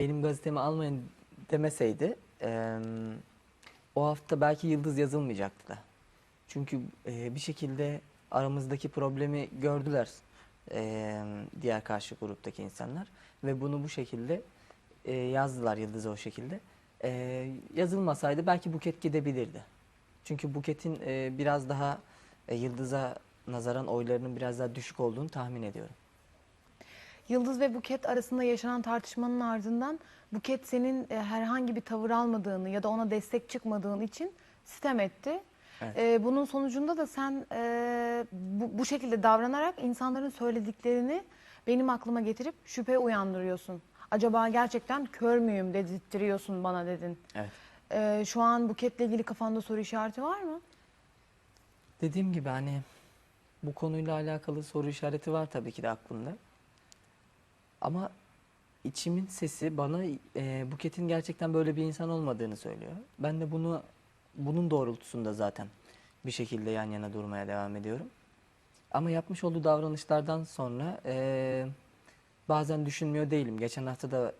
benim gazetemi almayın demeseydi eee, o hafta belki Yıldız yazılmayacaktı da. Çünkü eee, bir şekilde aramızdaki problemi gördüler eee, diğer karşı gruptaki insanlar ve bunu bu şekilde eee, yazdılar Yıldız'a o şekilde. Eee, yazılmasaydı belki Buket gidebilirdi. Çünkü Buket'in eee, biraz daha e, Yıldız'a nazaran oylarının biraz daha düşük olduğunu tahmin ediyorum. Yıldız ve Buket arasında yaşanan tartışmanın ardından Buket senin e, herhangi bir tavır almadığını ya da ona destek çıkmadığın için sitem etti. Evet. E, bunun sonucunda da sen e, bu, bu şekilde davranarak insanların söylediklerini benim aklıma getirip şüphe uyandırıyorsun. Acaba gerçekten kör müyüm dedirtiyorsun bana dedin. Evet. E, şu an Buket'le ilgili kafanda soru işareti var mı? Dediğim gibi hani bu konuyla alakalı soru işareti var tabii ki de aklımda. Ama içimin sesi bana e, Buket'in gerçekten böyle bir insan olmadığını söylüyor. Ben de bunu bunun doğrultusunda zaten bir şekilde yan yana durmaya devam ediyorum. Ama yapmış olduğu davranışlardan sonra e, bazen düşünmüyor değilim. Geçen hafta da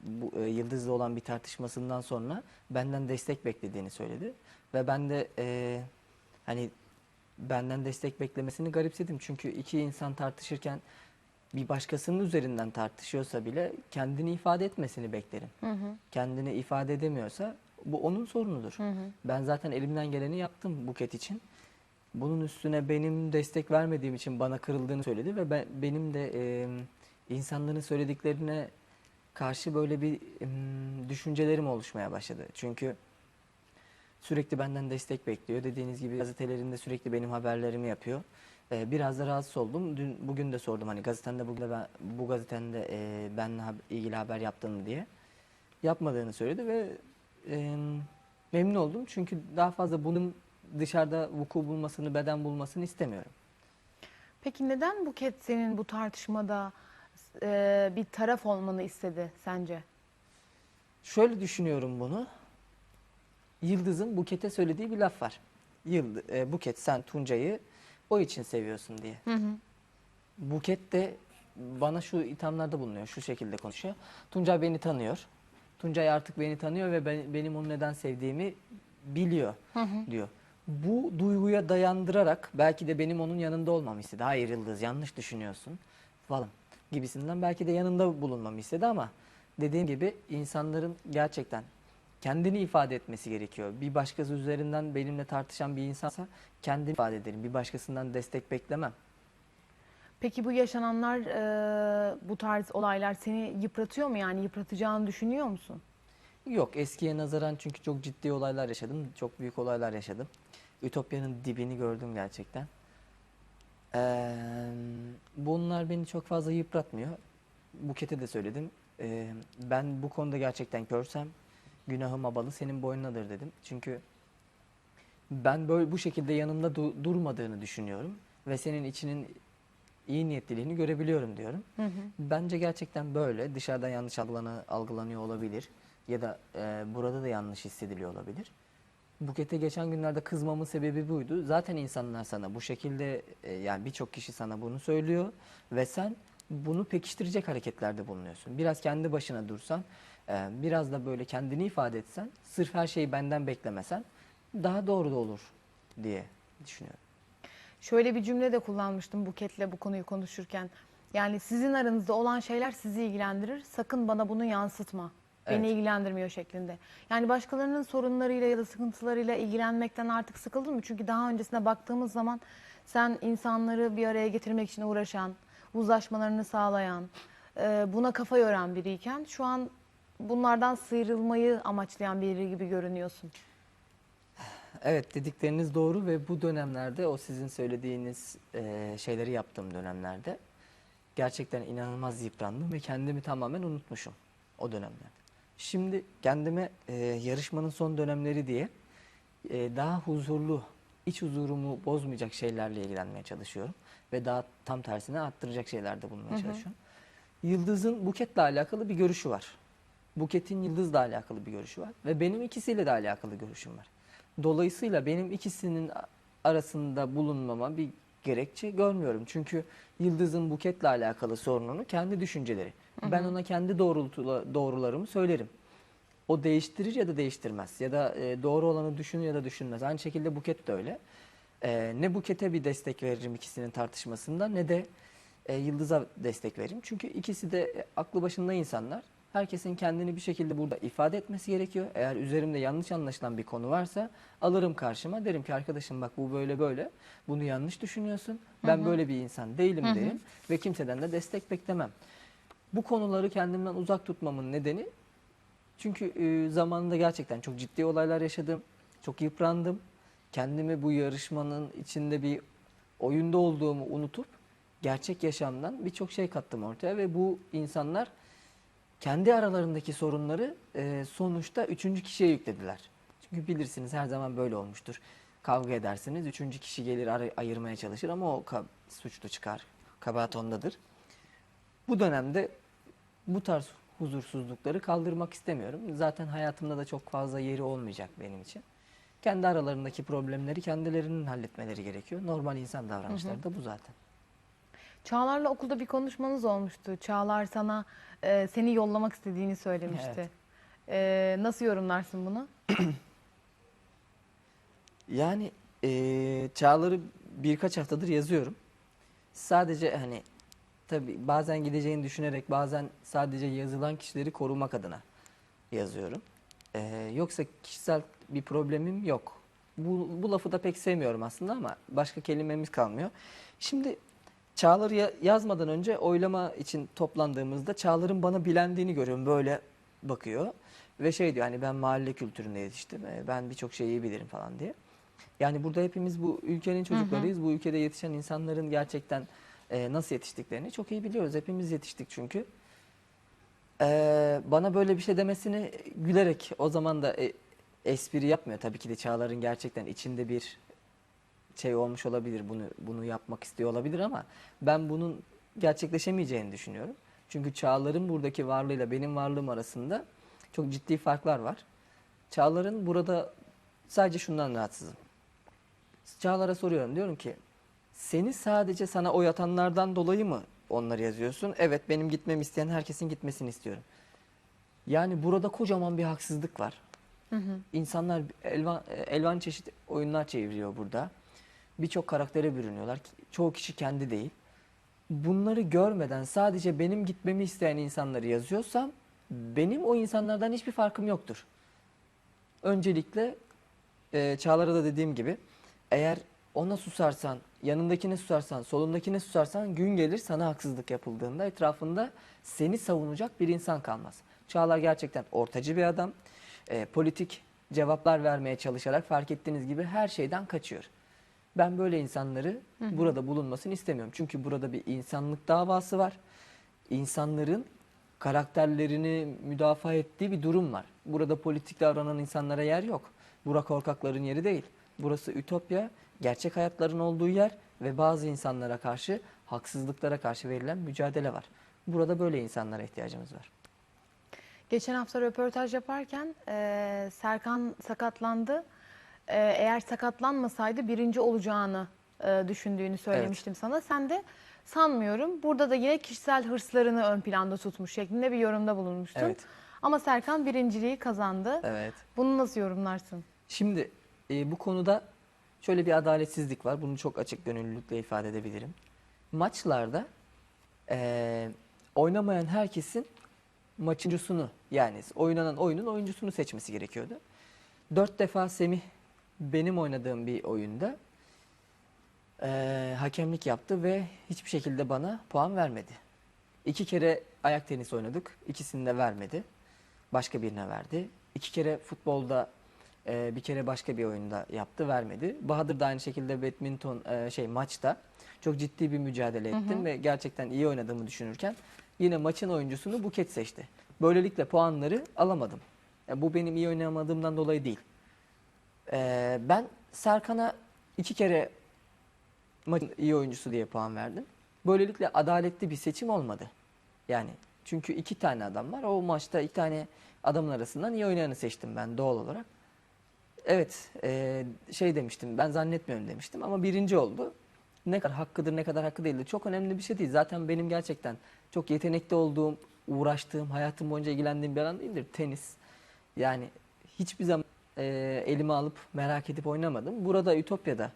bu e, Yıldız'la olan bir tartışmasından sonra benden destek beklediğini söyledi. Ve ben de e, hani benden destek beklemesini garipsedim. Çünkü iki insan tartışırken bir başkasının üzerinden tartışıyorsa bile kendini ifade etmesini beklerim. Kendini ifade edemiyorsa bu onun sorunudur. Ben zaten elimden geleni yaptım Buket için. Bunun üstüne benim destek vermediğim için bana kırıldığını söyledi ve ben, benim de e, insanların söylediklerine karşı böyle bir em, düşüncelerim oluşmaya başladı. Çünkü sürekli benden destek bekliyor. Dediğiniz gibi gazetelerinde sürekli benim haberlerimi yapıyor. Ee, biraz da rahatsız oldum. Dün bugün de sordum hani gazetende bugün de ben, bu gazetende e, benimle hab- ilgili haber yaptın mı diye. Yapmadığını söyledi ve e, memnun oldum. Çünkü daha fazla bunun dışarıda vuku bulmasını, beden bulmasını istemiyorum. Peki neden Buket senin bu tartışmada e, bir taraf olmanı istedi sence? Şöyle düşünüyorum bunu. Yıldız'ın Buket'e söylediği bir laf var. Yıldız, e, Buket sen Tuncay'ı o için seviyorsun diye. Buket de bana şu ithamlarda bulunuyor, şu şekilde konuşuyor. Tuncay beni tanıyor. Tuncay artık beni tanıyor ve ben, benim onu neden sevdiğimi biliyor diyor. Bu duyguya dayandırarak belki de benim onun yanında olmamı istedi. Hayır Yıldız yanlış düşünüyorsun falan gibisinden belki de yanında bulunmamı istedi ama dediğim gibi insanların gerçekten kendini ifade etmesi gerekiyor. Bir başkası üzerinden benimle tartışan bir insansa kendini ifade ederim. Bir başkasından destek beklemem. Peki bu yaşananlar, e, bu tarz olaylar seni yıpratıyor mu yani yıpratacağını düşünüyor musun? Yok eskiye nazaran çünkü çok ciddi olaylar yaşadım. Çok büyük olaylar yaşadım. Ütopya'nın dibini gördüm gerçekten. Ee, bunlar beni çok fazla yıpratmıyor. Buket'e de söyledim. Ee, ben bu konuda gerçekten görsem günahım abalı senin boynunadır dedim. Çünkü ben böyle bu şekilde yanımda du- durmadığını düşünüyorum ve senin içinin iyi niyetliliğini görebiliyorum diyorum. Bence gerçekten böyle. Dışarıdan yanlış algılana- algılanıyor olabilir ya da e, burada da yanlış hissediliyor olabilir. Buket'e geçen günlerde kızmamın sebebi buydu. Zaten insanlar sana bu şekilde e, yani birçok kişi sana bunu söylüyor ve sen bunu pekiştirecek hareketlerde bulunuyorsun. Biraz kendi başına dursan, e, biraz da böyle kendini ifade etsen, sırf her şeyi benden beklemesen daha doğru da olur diye düşünüyorum. Şöyle bir cümle de kullanmıştım Buket'le bu konuyu konuşurken. Yani sizin aranızda olan şeyler sizi ilgilendirir. Sakın bana bunu yansıtma. Beni Evet. ilgilendirmiyor şeklinde. Yani başkalarının sorunlarıyla ya da sıkıntılarıyla ilgilenmekten artık sıkıldın mı? Çünkü daha öncesine baktığımız zaman sen insanları bir araya getirmek için uğraşan, uzlaşmalarını sağlayan, e, buna kafa yoran biriyken şu an bunlardan sıyrılmayı amaçlayan biri gibi görünüyorsun. Evet dedikleriniz doğru ve bu dönemlerde o sizin söylediğiniz e, şeyleri yaptığım dönemlerde gerçekten inanılmaz yıprandım ve kendimi tamamen unutmuşum o dönemlerde. Şimdi kendime e, yarışmanın son dönemleri diye e, daha huzurlu, iç huzurumu bozmayacak şeylerle ilgilenmeye çalışıyorum ve daha tam tersine arttıracak şeylerde bulunmaya çalışıyorum. Yıldız'ın Buket'le alakalı bir görüşü var. Buket'in Yıldız'la alakalı bir görüşü var ve benim ikisiyle de alakalı görüşüm var. Dolayısıyla benim ikisinin arasında bulunmama bir gerekçe görmüyorum. Çünkü Yıldız'ın Buket'le alakalı sorununu kendi düşünceleri. Ben ona kendi doğrultula, doğrularımı söylerim. O değiştirir ya da değiştirmez. Ya da e, doğru olanı düşünür ya da düşünmez. Aynı şekilde Buket de öyle. E, ne Buket'e bir destek veririm ikisinin tartışmasında ne de e, Yıldız'a destek veririm. Çünkü ikisi de e, aklı başında insanlar. Herkesin kendini bir şekilde burada ifade etmesi gerekiyor. Eğer üzerimde yanlış anlaşılan bir konu varsa alırım karşıma. Derim ki arkadaşım bak bu böyle böyle. Bunu yanlış düşünüyorsun. Ben böyle bir insan değilim derim. Ve kimseden de destek beklemem. Bu konuları kendimden uzak tutmamın nedeni çünkü e, zamanında gerçekten çok ciddi olaylar yaşadım. Çok yıprandım. Kendimi bu yarışmanın içinde bir oyunda olduğumu unutup gerçek yaşamdan birçok şey kattım ortaya ve bu insanlar kendi aralarındaki sorunları e, sonuçta üçüncü kişiye yüklediler. Çünkü bilirsiniz her zaman böyle olmuştur. Kavga edersiniz, üçüncü kişi gelir ayırmaya çalışır ama o suçlu çıkar. Kabahat ondadır. Bu dönemde bu tarz huzursuzlukları kaldırmak istemiyorum. Zaten hayatımda da çok fazla yeri olmayacak benim için. Kendi aralarındaki problemleri kendilerinin halletmeleri gerekiyor. Normal insan davranışları da bu zaten. Çağlar'la okulda bir konuşmanız olmuştu. Çağlar sana e, seni yollamak istediğini söylemişti. Evet. E, nasıl yorumlarsın bunu? Yani eee çağları birkaç haftadır yazıyorum. Sadece hani tabii bazen gideceğini düşünerek bazen sadece yazılan kişileri korumak adına yazıyorum. Eee, yoksa kişisel bir problemim yok. Bu, bu lafı da pek sevmiyorum aslında ama başka kelimemiz kalmıyor. Şimdi Çağlar'ı ya- yazmadan önce oylama için toplandığımızda Çağlar'ın bana bilendiğini görüyorum. Böyle bakıyor ve şey diyor hani ben mahalle kültüründe yetiştim. e, Ben birçok şeyi bilirim falan diye. Yani burada hepimiz bu ülkenin çocuklarıyız. Bu ülkede yetişen insanların gerçekten e, nasıl yetiştiklerini çok iyi biliyoruz. Hepimiz yetiştik çünkü. Ee, bana böyle bir şey demesini gülerek o zaman da e, espri yapmıyor. Tabii ki de Çağlar'ın gerçekten içinde bir şey olmuş olabilir. Bunu bunu yapmak istiyor olabilir ama ben bunun gerçekleşemeyeceğini düşünüyorum. Çünkü Çağlar'ın buradaki varlığıyla benim varlığım arasında çok ciddi farklar var. Çağlar'ın burada sadece şundan rahatsızım. Çağlar'a soruyorum diyorum ki seni sadece sana oy atanlardan dolayı mı onları yazıyorsun? Evet benim gitmemi isteyen herkesin gitmesini istiyorum. Yani burada kocaman bir haksızlık var. İnsanlar elvan, elvan çeşit oyunlar çeviriyor burada. Birçok karaktere bürünüyorlar. Çoğu kişi kendi değil. Bunları görmeden sadece benim gitmemi isteyen insanları yazıyorsam benim o insanlardan hiçbir farkım yoktur. Öncelikle e, Çağlar'a da dediğim gibi eğer ona susarsan, yanındakine susarsan, solundakine susarsan gün gelir sana haksızlık yapıldığında etrafında seni savunacak bir insan kalmaz. Çağlar gerçekten ortacı bir adam. E, politik cevaplar vermeye çalışarak fark ettiğiniz gibi her şeyden kaçıyor. Ben böyle insanları burada bulunmasını istemiyorum. Çünkü burada bir insanlık davası var. İnsanların karakterlerini müdafaa ettiği bir durum var. Burada politik davranan insanlara yer yok. Bura korkakların yeri değil. Burası ütopya, gerçek hayatların olduğu yer ve bazı insanlara karşı, haksızlıklara karşı verilen mücadele var. Burada böyle insanlara ihtiyacımız var. Geçen hafta röportaj yaparken e, Serkan sakatlandı. E, eğer sakatlanmasaydı birinci olacağını e, düşündüğünü söylemiştim sana. Sen de sanmıyorum. Burada da yine kişisel hırslarını ön planda tutmuş şeklinde bir yorumda bulunmuştun. Evet. Ama Serkan birinciliği kazandı. Evet. Bunu nasıl yorumlarsın? Şimdi e, bu konuda şöyle bir adaletsizlik var. Bunu çok açık gönüllülükle ifade edebilirim. Maçlarda e, oynamayan herkesin maçıncısını yani oynanan oyunun oyuncusunu seçmesi gerekiyordu. Dört defa Semih benim oynadığım bir oyunda e, hakemlik yaptı ve hiçbir şekilde bana puan vermedi. İki kere ayak tenisi oynadık. ikisini de vermedi. Başka birine verdi. İki kere futbolda e, bir kere başka bir oyunda yaptı vermedi. Bahadır da aynı şekilde badminton e, şey maçta çok ciddi bir mücadele ettim ve gerçekten iyi oynadığımı düşünürken yine maçın oyuncusunu Buket seçti. Böylelikle puanları alamadım. E, bu benim iyi oynamadığımdan dolayı değil. E, ben Serkan'a iki kere maçın iyi oyuncusu diye puan verdim. Böylelikle adaletli bir seçim olmadı. Yani çünkü iki tane adam var. O maçta iki tane adamın arasından iyi oynayanı seçtim ben doğal olarak. Evet e, şey demiştim ben zannetmiyorum demiştim ama birinci oldu. ne kadar hakkıdır ne kadar hakkı değildir çok önemli bir şey değil. Zaten benim gerçekten çok yetenekli olduğum, uğraştığım, hayatım boyunca ilgilendiğim bir alan değildir tenis. Yani hiçbir zaman e, elime alıp merak edip oynamadım. Burada Ütopya'da